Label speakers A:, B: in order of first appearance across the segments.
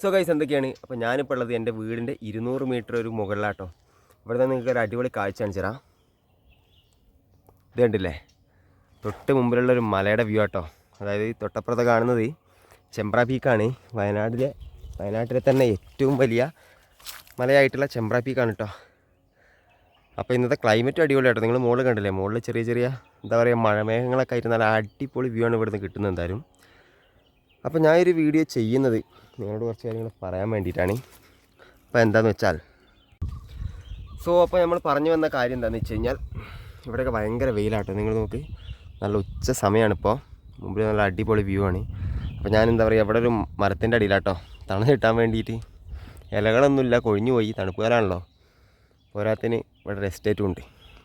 A: So guys എന്തൊക്കെയാണ്? അപ്പോൾ ഞാനിപ്പോൾ ഉള്ളത് എന്റെ വീടിന്റെ ഇരുന്നൂറ് മീറ്റർ ഒരു മുകളിലാട്ടോ. ഇവിടെ നിന്ന് നിങ്ങൾക്ക് ഒരു അടിപൊളി കാഴ്ച കാണിച്ചരാ ഇത് കണ്ടില്ലേ? തൊട്ട് മുമ്പിലുള്ള ഒരു മലയുടെ വ്യൂ ആട്ടോ. അതായത് ഈ തൊട്ടപ്പുറത്ത് കാണുന്നത് ചെമ്പ്ര പീക്കാണ് വയനാട്ടിലെ വയനാട്ടിലെ തന്നെ ഏറ്റവും വലിയ മലയായിട്ടുള്ള ചെമ്പ്ര പീക്കാണ് കേട്ടോ അപ്പോൾ ഇന്നത്തെ ക്ലൈമറ്റ് അടിപൊളിയാട്ടോ. നിങ്ങൾ മുകളിൽ കണ്ടില്ലേ? മുകളിൽ ചെറിയ ചെറിയ എന്താ പറയുക മഴമേഘങ്ങളൊക്കെ ആയിട്ട് നല്ല അടിപൊളി വ്യൂ ആണ് ഇവിടുന്ന് കിട്ടുന്നത് എന്തായാലും. അപ്പോൾ ഞാൻ ഒരു വീഡിയോ ചെയ്യുന്നത് നിങ്ങളോട് കുറച്ച് കാര്യങ്ങൾ പറയാൻ വേണ്ടിയിട്ടാണ്. അപ്പോൾ എന്താണെന്ന് വെച്ചാൽ സോ അപ്പോൾ നമ്മൾ പറഞ്ഞു വന്ന കാര്യം എന്താണെന്ന് വെച്ച് കഴിഞ്ഞാൽ ഇവിടെയൊക്കെ ഭയങ്കര വെയിലാട്ടോ. നിങ്ങൾ നോക്ക് നല്ല ഉച്ച സമയമാണ് ഇപ്പോൾ. മുമ്പിൽ നല്ല അടിപൊളി വ്യൂ ആണ്. അപ്പോൾ ഞാൻ എന്താ പറയുക ഇവിടെ ഒരു മരത്തിന്റെ അടിയിലാട്ടോ. തണു കിട്ടാൻ വേണ്ടിയിട്ട് ഇലകളൊന്നുമില്ല കൊഴിഞ്ഞു പോയി. തണുപ്പ് കാലാണല്ലോ. പോരാത്തിന് ഇവിടെ റെസ്റ്റേറ്റും ഉണ്ട്.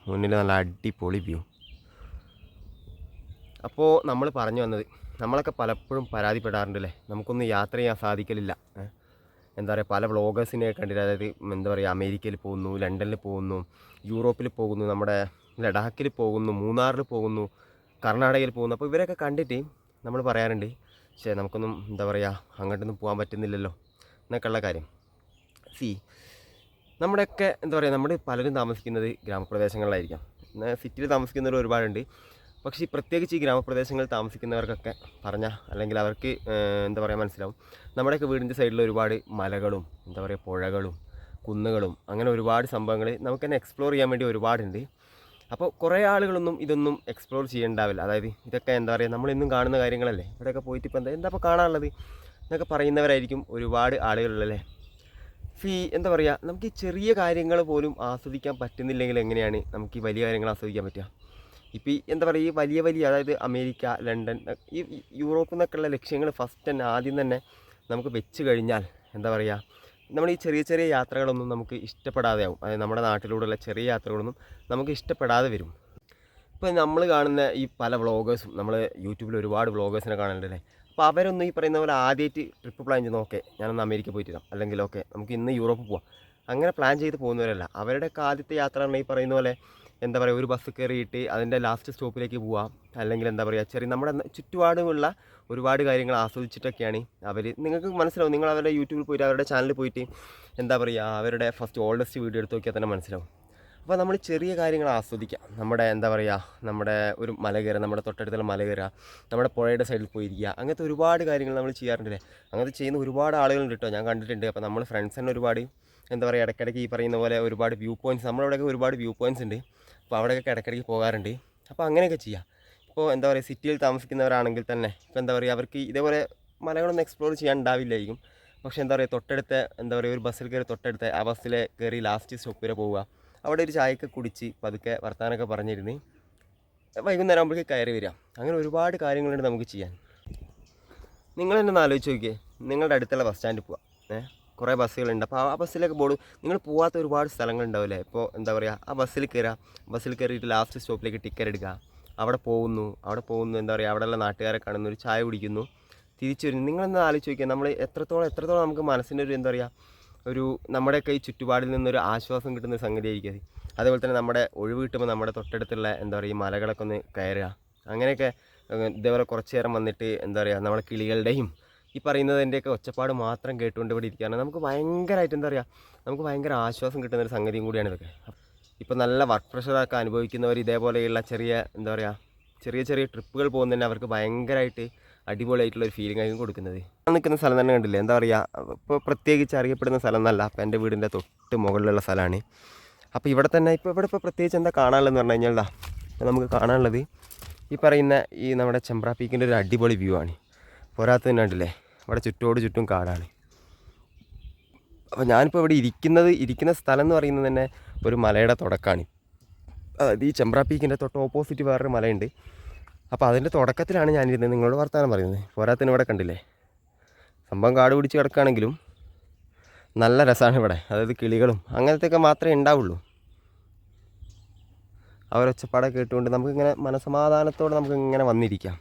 A: മുന്നിൽ നല്ല അടിപൊളി വ്യൂ അപ്പോൾ നമ്മൾ പറഞ്ഞു വന്നത് നമ്മളൊക്കെ പലപ്പോഴും പരാതിപ്പെടാറുണ്ട് അല്ലേ നമുക്കൊന്നും യാത്ര ചെയ്യാൻ സാധിക്കലില്ല. എന്താ പറയുക പല വ്ളോഗേഴ്സിനെ കണ്ടിട്ട് അതായത് എന്താ പറയുക അമേരിക്കയിൽ പോകുന്നു ലണ്ടനിൽ പോകുന്നു യൂറോപ്പിൽ പോകുന്നു നമ്മുടെ ലഡാക്കിൽ പോകുന്നു മൂന്നാറിൽ പോകുന്നു കർണാടകയിൽ പോകുന്നു. അപ്പോൾ ഇവരൊക്കെ കണ്ടിട്ട് നമ്മൾ പറയാറുണ്ട് പക്ഷേ നമുക്കൊന്നും എന്താ പറയുക അങ്ങോട്ടൊന്നും പോകാൻ പറ്റുന്നില്ലല്ലോ എന്നൊക്കെയുള്ള കാര്യം. സി നമ്മുടെയൊക്കെ എന്താ പറയുക നമ്മൾ പലരും താമസിക്കുന്നത് ഗ്രാമപ്രദേശങ്ങളിലായിരിക്കാം. സിറ്റിയിൽ താമസിക്കുന്നവർ ഒരുപാടുണ്ട്. പക്ഷേ പ്രത്യേകിച്ച് ഈ ഗ്രാമപ്രദേശങ്ങളിൽ താമസിക്കുന്നവർക്കൊക്കെ പറഞ്ഞാൽ അല്ലെങ്കിൽ അവർക്ക് എന്താ പറയുക മനസ്സിലാവും. നമ്മുടെയൊക്കെ വീടിന്റെ സൈഡിൽ ഒരുപാട് മലകളും എന്താ പറയുക പുഴകളും കുന്നുകളും അങ്ങനെ ഒരുപാട് സംഭവങ്ങൾ നമുക്ക് തന്നെ എക്സ്പ്ലോർ ചെയ്യാൻ വേണ്ടി ഒരുപാടുണ്ട്. അപ്പോൾ കുറേ ആളുകളൊന്നും ഇതൊന്നും എക്സ്പ്ലോർ ചെയ്യണ്ടാവില്ല. അതായത് ഇതൊക്കെ എന്താ പറയുക നമ്മളിന്നും കാണുന്ന കാര്യങ്ങളല്ലേ? ഇവിടെയൊക്കെ പോയിട്ട് ഇപ്പോൾ എന്താ എന്താ ഇപ്പോൾ കാണാനുള്ളത്? എന്നൊക്കെ പറയുന്നവരായിരിക്കും ഒരുപാട് ആളുകളുള്ളല്ലേ ഫീ എന്താ പറയുക നമുക്ക് ഈ ചെറിയ കാര്യങ്ങൾ പോലും ആസ്വദിക്കാൻ പറ്റുന്നില്ലെങ്കിൽ എങ്ങനെയാണ് നമുക്ക് ഈ വലിയ കാര്യങ്ങൾ ആസ്വദിക്കാൻ പറ്റുക? ഇപ്പോൾ ഈ എന്താ പറയുക ഈ വലിയ വലിയ അതായത് അമേരിക്ക ലണ്ടൻ ഈ യൂറോപ്പിൽ നിന്നൊക്കെയുള്ള ലക്ഷ്യങ്ങൾ ഫസ്റ്റ് തന്നെ ആദ്യം തന്നെ നമുക്ക് വെച്ച് കഴിഞ്ഞാൽ എന്താ പറയുക നമ്മൾ ഈ ചെറിയ ചെറിയ യാത്രകളൊന്നും നമുക്ക് ഇഷ്ടപ്പെടാതെ ആവും അതായത് നമ്മുടെ നാട്ടിലൂടെയുള്ള ചെറിയ യാത്രകളൊന്നും നമുക്ക് ഇഷ്ടപ്പെടാതെ വരും. ഇപ്പോൾ നമ്മൾ കാണുന്ന ഈ പല വ്ളോഗേഴ്സും നമ്മൾ യൂട്യൂബിൽ ഒരുപാട് വ്ളോഗേഴ്സിനെ കാണലുണ്ടല്ലേ അപ്പോൾ അവരൊന്നും ഈ പറയുന്ന പോലെ ആദ്യമായിട്ട് ട്രിപ്പ് പ്ലാൻ ചെയ്ത് ഓക്കെ ഞാനൊന്ന് അമേരിക്ക പോയിട്ട് വരാം. അല്ലെങ്കിൽ ഓക്കെ നമുക്ക് ഇന്ന് യൂറോപ്പ് പോവാം. അങ്ങനെ പ്ലാൻ ചെയ്ത് പോകുന്നവരല്ല. അവരുടെയൊക്കെ ആദ്യത്തെ യാത്ര ഈ പറയുന്ന പോലെ എന്താ പറയുക ഒരു ബസ് കയറിയിട്ട് അതിന്റെ ലാസ്റ്റ് സ്റ്റോപ്പിലേക്ക് പോവാം. അല്ലെങ്കിൽ എന്താ പറയുക ചെറിയ നമ്മുടെ ചുറ്റുപാടുമുള്ള ഒരുപാട് കാര്യങ്ങൾ ആസ്വദിച്ചിട്ടൊക്കെയാണ് അവർ നിങ്ങൾക്ക് മനസ്സിലാവും നിങ്ങൾ അവരുടെ യൂട്യൂബിൽ പോയിട്ട് അവരുടെ ചാനലിൽ പോയിട്ട് എന്താ പറയുക അവരുടെ ഫസ്റ്റ് ഓൾഡസ്റ്റ് വീഡിയോ എടുത്ത് നോക്കിയാൽ തന്നെ മനസ്സിലാവും. അപ്പോൾ നമ്മൾ ചെറിയ കാര്യങ്ങൾ ആസ്വദിക്കാം. നമ്മുടെ എന്താ പറയുക നമ്മുടെ ഒരു മല കയറുക നമ്മുടെ തൊട്ടടുത്തുള്ള മല കയറുക നമ്മുടെ പുഴയുടെ സൈഡിൽ പോയിരിക്കുക അങ്ങനത്തെ ഒരുപാട് കാര്യങ്ങൾ നമ്മൾ ചെയ്യാറുണ്ടല്ലേ? അങ്ങനത്തെ ചെയ്യുന്ന ഒരുപാട് ആളുകളുണ്ട് കേട്ടോ ഞാൻ കണ്ടിട്ടുണ്ട്. അപ്പോൾ നമ്മൾ ഫ്രണ്ട്സ് തന്നെ ഒരുപാട് എന്താ പറയുക ഇടയ്ക്കിടയ്ക്ക് ഈ പറയുന്ന പോലെ ഒരുപാട് വ്യൂ പോയിന്റ്സ് നമ്മളവിടെയൊക്കെ ഒരുപാട് വ്യൂ പോയിന്റ്സ് ഉണ്ട്. അപ്പോൾ അവിടെയൊക്കെ ഇടയ്ക്കിടയ്ക്ക് പോകാറുണ്ട്. അപ്പോൾ അങ്ങനെയൊക്കെ ചെയ്യാം. ഇപ്പോൾ എന്താ പറയുക സിറ്റിയിൽ താമസിക്കുന്നവരാണെങ്കിൽ തന്നെ ഇപ്പോൾ എന്താ പറയുക അവർക്ക് ഇതേപോലെ മലകളൊന്നും എക്സ്പ്ലോർ ചെയ്യാൻ ഉണ്ടാവില്ലായിരിക്കും പക്ഷേ എന്താ പറയുക തൊട്ടടുത്ത എന്താ പറയുക ഒരു ബസ്സിൽ കയറി തൊട്ടടുത്ത ആ ബസ്സിൽ കയറി ലാസ്റ്റ് സ്റ്റോപ്പ് വരെ പോവുക. അവിടെ ഒരു ചായയൊക്കെ കുടിച്ച് പതുക്കെ വർത്താനൊക്കെ പറഞ്ഞിരുന്ന് വൈകുന്നേരം ആകുമ്പോഴേക്ക് കയറി വരിക. അങ്ങനെ ഒരുപാട് കാര്യങ്ങളുണ്ട് നമുക്ക് ചെയ്യാൻ. നിങ്ങൾ എന്നെ ഒന്ന് ആലോചിച്ച് നോക്കിയേ. നിങ്ങളുടെ അടുത്തുള്ള ബസ് സ്റ്റാൻഡിൽ പോവാം. ഏഹ് കുറേ ബസ്സുകളുണ്ട്. അപ്പോൾ ആ ബസ്സിലൊക്കെ പോകും നിങ്ങൾ പോവാത്ത ഒരുപാട് സ്ഥലങ്ങളുണ്ടാവില്ലേ? ഇപ്പോൾ എന്താ പറയുക ആ ബസ്സിൽ കയറുക ബസ്സിൽ കയറിയിട്ട് ലാസ്റ്റ് സ്റ്റോപ്പിലേക്ക് ടിക്കറ്റ് എടുക്കുക അവിടെ പോകുന്നു അവിടെ പോകുന്നു എന്താ പറയുക അവിടെയുള്ള നാട്ടുകാരെ കാണുന്നു ഒരു ചായ കുടിക്കുന്നു. തിരിച്ചു വരുന്നു. നിങ്ങളൊന്ന് ആലോചിച്ച് നോക്കിയാൽ നമ്മൾ എത്രത്തോളം എത്രത്തോളം നമുക്ക് മനസ്സിന്റെ ഒരു എന്താ പറയുക ഒരു നമ്മുടെയൊക്കെ ഈ ചുറ്റുപാടിൽ നിന്നൊരു ആശ്വാസം കിട്ടുന്ന സംഗതി സംഗതിയായിരിക്കും അത്. അതേപോലെ തന്നെ നമ്മുടെ ഒഴിവ് കിട്ടുമ്പോൾ നമ്മുടെ തൊട്ടടുത്തുള്ള എന്താ പറയുക ഈ മലകളൊക്കെ ഒന്ന് കയറുക. അങ്ങനെയൊക്കെ ഇതേപോലെ കുറച്ച് നേരം വന്നിട്ട് എന്താ പറയുക നമ്മുടെ കിളികളുടെയും ഈ പറയുന്നതിന്റെയൊക്കെ ഒച്ചപ്പാട് മാത്രം കേട്ടുകൊണ്ട് ഇവിടെ ഇരിക്കുകയാണ്. നമുക്ക് ഭയങ്കരമായിട്ട് എന്താ പറയുക നമുക്ക് ഭയങ്കര ആശ്വാസം കിട്ടുന്ന ഒരു സംഗതിയും കൂടിയാണ് ഇതൊക്കെ. ഇപ്പോൾ നല്ല വർക്ക് പ്രഷറൊക്കെ അനുഭവിക്കുന്നവർ ഇതേപോലെയുള്ള ചെറിയ എന്താ പറയുക ചെറിയ ചെറിയ ട്രിപ്പുകൾ പോകുന്നതന്നെ അവർക്ക് ഭയങ്കരമായിട്ട് അടിപൊളിയായിട്ടുള്ള ഒരു ഫീലിംഗ് ആയിരിക്കും കൊടുക്കുന്നത്. ഞാൻ നിൽക്കുന്ന സ്ഥലം തന്നെ കണ്ടില്ലേ എന്താ പറയുക ഇപ്പോൾ പ്രത്യേകിച്ച് അറിയപ്പെടുന്ന സ്ഥലം എന്നല്ല അപ്പോൾ എന്റെ വീടിന്റെ തൊട്ട് മുകളിലുള്ള സ്ഥലമാണ്. അപ്പോൾ ഇവിടെ തന്നെ ഇപ്പോൾ ഇവിടെ ഇപ്പോൾ പ്രത്യേകിച്ച് എന്താ കാണാനുള്ളതെന്ന് പറഞ്ഞു കഴിഞ്ഞാൽ നമുക്ക് കാണാനുള്ളത് ഈ പറയുന്ന ഈ നമ്മുടെ ചെമ്പ്ര പീക്കിന്റെ ഒരു അടിപൊളി വ്യൂ ആണ്. പോരാത്ത തന്നെ കണ്ടില്ലേ? ഇവിടെ ചുറ്റോട് ചുറ്റും കാടാണ്. അപ്പോൾ ഞാനിപ്പോൾ ഇവിടെ ഇരിക്കുന്നത് ഇരിക്കുന്ന സ്ഥലം എന്ന് പറയുന്നത് തന്നെ ഒരു മലയുടെ തുടക്കമാണ് അതായത് ഈ ചെമ്പ്ര പീക്കിന്റെ തൊട്ട് ഓപ്പോസിറ്റ് വേറൊരു മലയുണ്ട്. അപ്പോൾ അതിന്റെ തുടക്കത്തിലാണ് ഞാനിരുന്നത്. നിങ്ങളോട് വർത്തമാനം പറയുന്നത്. പോരാത്തിന് ഇവിടെ കണ്ടില്ലേ? സംഭവം കാട് പിടിച്ച് കിടക്കുകയാണെങ്കിലും നല്ല രസമാണ് ഇവിടെ. അതായത് കിളികളും അങ്ങനത്തെയൊക്കെ മാത്രമേ ഉണ്ടാവുള്ളൂ. അവരൊച്ചപ്പാടൊക്കെ കേട്ടുകൊണ്ട് നമുക്കിങ്ങനെ മനസമാധാനത്തോടെ നമുക്കിങ്ങനെ വന്നിരിക്കാം.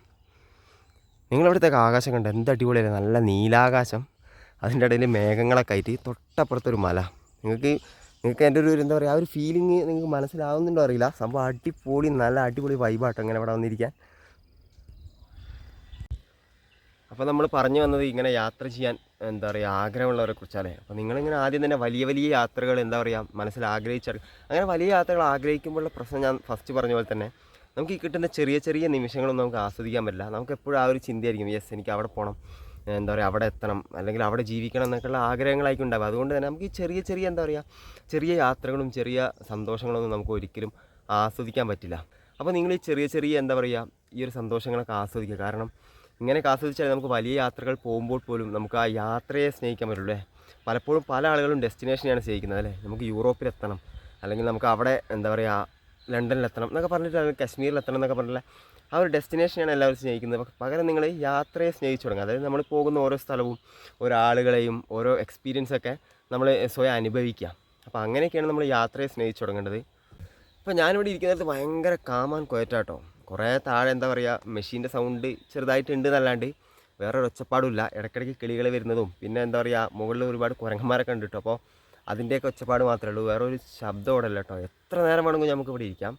A: നിങ്ങളിവിടുത്തേക്ക് ആകാശം കണ്ട എന്ത് അടിപൊളിയല്ലേ? നല്ല നീലാകാശം. അതിന്റെ ഇടയിൽ മേഘങ്ങളൊക്കെ ആയിട്ട് തൊട്ടപ്പുറത്തൊരു മല. നിങ്ങൾക്ക് നിങ്ങൾക്ക് എന്റെ ഒരു എന്താ പറയുക ആ ഒരു ഫീലിംഗ് നിങ്ങൾക്ക് മനസ്സിലാവുന്നുണ്ടോ അറിയില്ല. സംഭവം അടിപൊളി നല്ല അടിപൊളി വൈബാട്ടോ ഇങ്ങനെ ഇവിടെ വന്നിരിക്കാൻ. അപ്പോൾ നമ്മൾ പറഞ്ഞു വന്നത് ഇങ്ങനെ യാത്ര ചെയ്യാൻ എന്താ പറയുക ആഗ്രഹമുള്ളവരെ കുറിച്ചാണ്. അപ്പോൾ നിങ്ങളിങ്ങനെ ആദ്യം തന്നെ വലിയ വലിയ യാത്രകൾ എന്താ പറയുക മനസ്സിൽ ആഗ്രഹിച്ച അങ്ങനെ വലിയ യാത്രകൾ ആഗ്രഹിക്കുമ്പോഴുള്ള പ്രശ്നം ഞാൻ ഫസ്റ്റ് പറഞ്ഞ പോലെ തന്നെ നമുക്ക് ഈ കിട്ടുന്ന ചെറിയ ചെറിയ നിമിഷങ്ങളൊന്നും നമുക്ക് ആസ്വദിക്കാൻ പറ്റില്ല. നമുക്ക് എപ്പോഴും ആ ഒരു ചിന്തയായിരിക്കും. യെസ് എനിക്ക് അവിടെ പോകണം എന്താ പറയുക അവിടെ എത്തണം. അല്ലെങ്കിൽ അവിടെ ജീവിക്കണം എന്നൊക്കെയുള്ള ആഗ്രഹങ്ങളായിരിക്കും ഉണ്ടാവുക. അതുകൊണ്ട് തന്നെ നമുക്ക് ഈ ചെറിയ ചെറിയ എന്താ പറയുക ചെറിയ യാത്രകളും ചെറിയ സന്തോഷങ്ങളൊന്നും നമുക്ക് ഒരിക്കലും ആസ്വദിക്കാൻ പറ്റില്ല. അപ്പോൾ നിങ്ങൾ ഈ ചെറിയ ചെറിയ എന്താ പറയുക ഈ ഒരു സന്തോഷങ്ങളൊക്കെ ആസ്വദിക്കുക. കാരണം ഇങ്ങനെയൊക്കെ ആസ്വദിച്ചാൽ നമുക്ക് വലിയ യാത്രകൾ പോകുമ്പോൾ പോലും നമുക്ക് ആ യാത്രയെ സ്നേഹിക്കാൻ പറ്റുള്ളൂ പലപ്പോഴും പല ആളുകളും ഡെസ്റ്റിനേഷനെയാണ് സ്നേഹിക്കുന്നത് അല്ലേ? നമുക്ക് യൂറോപ്പിലെത്തണം. അല്ലെങ്കിൽ നമുക്ക് അവിടെ എന്താ പറയുക ലണ്ടനിലെത്തണം എന്നൊക്കെ കശ്മീരിൽ എത്തണം എന്നൊക്കെ പറഞ്ഞില്ല ആ ഒരു ഡെസ്റ്റിനേഷനാണ് എല്ലാവരും സ്നേഹിക്കുന്നത്. പകരം നിങ്ങൾ യാത്രയെ സ്നേഹിച്ചു തുടങ്ങുക. അതായത് നമ്മൾ പോകുന്ന ഓരോ സ്ഥലവും ഓരോ ആളുകളെയും ഓരോ എക്സ്പീരിയൻസൊക്കെ നമ്മൾ സ്വയം അനുഭവിക്കുക. അപ്പോൾ അങ്ങനെയൊക്കെയാണ് നമ്മൾ യാത്രയെ സ്നേഹിച്ചു തുടങ്ങേണ്ടത്. ഇപ്പോൾ ഞാനിവിടെ ഇരിക്കുന്നിടത്ത് ഭയങ്കര കാമാൻ കൊയറ്റാട്ടോ കുറേ താഴെ എന്താ പറയുക മെഷീന്റെ സൗണ്ട് ചെറുതായിട്ടുണ്ട് എന്നല്ലാണ്ട് വേറെ ഒരു ഒച്ചപ്പാടുമില്ല ഇടയ്ക്കിടയ്ക്ക് കിളികൾ വരുന്നതും പിന്നെ എന്താ പറയുക മുകളിൽ ഒരുപാട് കുരങ്ങന്മാരൊക്കെ ഉണ്ട് കേട്ടോ അപ്പോൾ അതിന്റെയൊക്കെ ഒച്ചപ്പാട് മാത്രമേ ഉള്ളൂ. വേറെ ഒരു ശബ്ദം ഇവിടെ ഇല്ല കേട്ടോ. എത്ര നേരം വേണമെങ്കിൽ നമുക്ക് ഇവിടെ ഇരിക്കാം.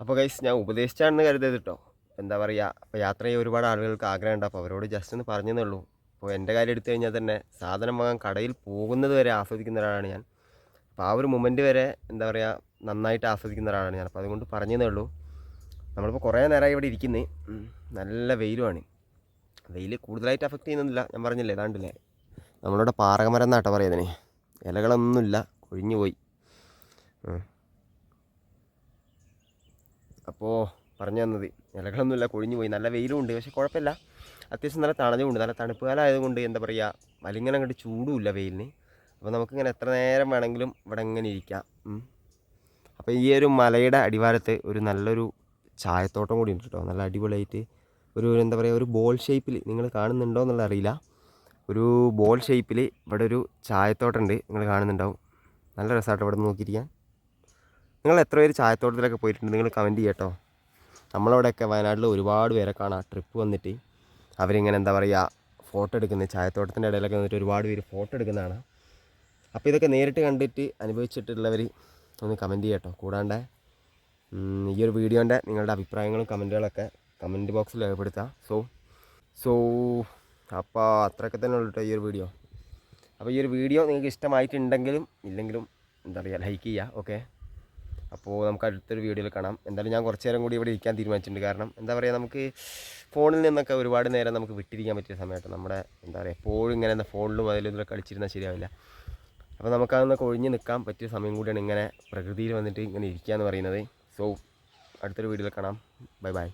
A: അപ്പോൾ ഗൈസ് ഞാൻ ഉപദേശിച്ചാണെന്ന് കരുതരുത് കേട്ടോ. എന്താ പറയുക അപ്പോൾ യാത്ര ചെയ്യാൻ ഒരുപാട് ആളുകൾക്ക് ആഗ്രഹമുണ്ട്. അപ്പോൾ അവരോട് ജസ്റ്റ് ഒന്ന് പറഞ്ഞതേ ഉള്ളൂ. അപ്പോൾ എന്റെ കാര്യം എടുത്തു കഴിഞ്ഞാൽ തന്നെ സാധനം വാങ്ങാൻ കടയിൽ പോകുന്നത് വരെ ആസ്വദിക്കുന്ന ഒരാളാണ് ഞാൻ. അപ്പോൾ ആ ഒരു മൊമെന്റ് വരെ എന്താ പറയുക നന്നായിട്ട് ആസ്വദിക്കുന്ന ഒരാളാണ് ഞാൻ. അപ്പോൾ അതുകൊണ്ട് പറഞ്ഞതേ ഉള്ളൂ. നമ്മളിപ്പോൾ കുറേ നേരമായി ഇവിടെ ഇരിക്കുന്നത് നല്ല വെയിലുമാണ് വെയിൽ കൂടുതലായിട്ട് അഫക്റ്റ് ചെയ്യുന്നില്ല ഞാൻ പറഞ്ഞില്ലേ ഏതാണ്ടില്ലേ? നമ്മളിവിടെ പാറകമരം എന്നാട്ടോ പറയുന്നതിന് ഇലകളൊന്നുമില്ല. കൊഴിഞ്ഞു പോയി. അപ്പോൾ പറഞ്ഞു തന്നത് ഇലകളൊന്നുമില്ല കൊഴിഞ്ഞു പോയി. നല്ല വെയിലും ഉണ്ട് പക്ഷെ കുഴപ്പമില്ല. അത്യാവശ്യം നല്ല തണലുമുണ്ട് നല്ല തണുപ്പ് കാലം ആയതുകൊണ്ട് എന്താ പറയുക വലിങ്ങനെ അങ്ങോട്ട് ചൂടുമില്ല വെയിലിന്. അപ്പോൾ നമുക്കിങ്ങനെ എത്ര നേരം വേണമെങ്കിലും ഇവിടെ ഇങ്ങനെ ഇരിക്കാം. അപ്പോൾ ഈ ഒരു മലയുടെ അടിവാരത്ത് ഒരു നല്ലൊരു ചായത്തോട്ടം കൂടി ഉണ്ട് കേട്ടോ. നല്ല അടിപൊളിയായിട്ട് ഒരു എന്താ പറയുക ഒരു ബോൾ ഷേപ്പിൽ നിങ്ങൾ കാണുന്നുണ്ടോ എന്നുള്ള അറിയില്ല. ഒരു ബോൾ ഷേപ്പിൽ ഇവിടെ ഒരു ചായത്തോട്ടം ഉണ്ട് നിങ്ങൾ കാണുന്നുണ്ടാവും. നല്ല രസമായിട്ട് ഇവിടെ നോക്കിയിരിക്കാൻ. നിങ്ങൾ എത്ര പേര് ചായത്തോട്ടത്തിലൊക്കെ പോയിട്ടുണ്ട് നിങ്ങൾ കമന്റ് ചെയ്യട്ടോ നമ്മളവിടെയൊക്കെ വയനാട്ടിൽ ഒരുപാട് പേരെ കാണാം. ട്രിപ്പ് വന്നിട്ട് അവരിങ്ങനെ എന്താ പറയുക ഫോട്ടോ എടുക്കുന്നത് ചായത്തോട്ടത്തിന്റെ ഇടയിലൊക്കെ വന്നിട്ട് ഒരുപാട് പേര് ഫോട്ടോ എടുക്കുന്നതാണ്. അപ്പോൾ ഇതൊക്കെ നേരിട്ട് കണ്ടിട്ട് അനുഭവിച്ചിട്ടുള്ളവർ ഒന്ന് കമന്റ് ചെയ്യട്ടോ കൂടാണ്ട് ഈ ഒരു വീഡിയോന്റെ നിങ്ങളുടെ അഭിപ്രായങ്ങളും കമന്റുകളൊക്കെ കമന്റ് ബോക്സിൽ രേഖപ്പെടുത്തുക സോ സോ അപ്പോൾ അത്രയൊക്കെ തന്നെ ഉള്ളൂ ഈ ഒരു വീഡിയോ. അപ്പോൾ ഈ ഒരു വീഡിയോ നിങ്ങൾക്ക് ഇഷ്ടമായിട്ടുണ്ടെങ്കിലും ഇല്ലെങ്കിലും എന്താ പറയുക ലൈക്ക് ചെയ്യുക ഓക്കെ അപ്പോൾ നമുക്ക് അടുത്തൊരു വീഡിയോയിൽ കാണാം. എന്തായാലും ഞാൻ കുറച്ച് നേരം കൂടി ഇവിടെ ഇരിക്കാൻ തീരുമാനിച്ചിട്ടുണ്ട്. കാരണം എന്താ പറയുക നമുക്ക് ഫോണിൽ നിന്നൊക്കെ ഒരുപാട് നേരം നമുക്ക് വിട്ടിരിക്കാൻ പറ്റിയ സമയത്ത് നമ്മുടെ എന്താ പറയുക എപ്പോഴും ഇങ്ങനെ എന്താ ഫോണിലും അതിലും ഇതിലൊക്കെ കളിച്ചിരുന്നാൽ ശരിയാവില്ല. അപ്പോൾ നമുക്കതൊന്ന് ഒഴിഞ്ഞ് നിൽക്കാൻ പറ്റിയ സമയം കൂടിയാണ് ഇങ്ങനെ പ്രകൃതിയിൽ വന്നിട്ട് ഇങ്ങനെ ഇരിക്കുക എന്ന് പറയുന്നത്. സോ അടുത്തൊരു വീഡിയോയിൽ കാണാം. Bye bye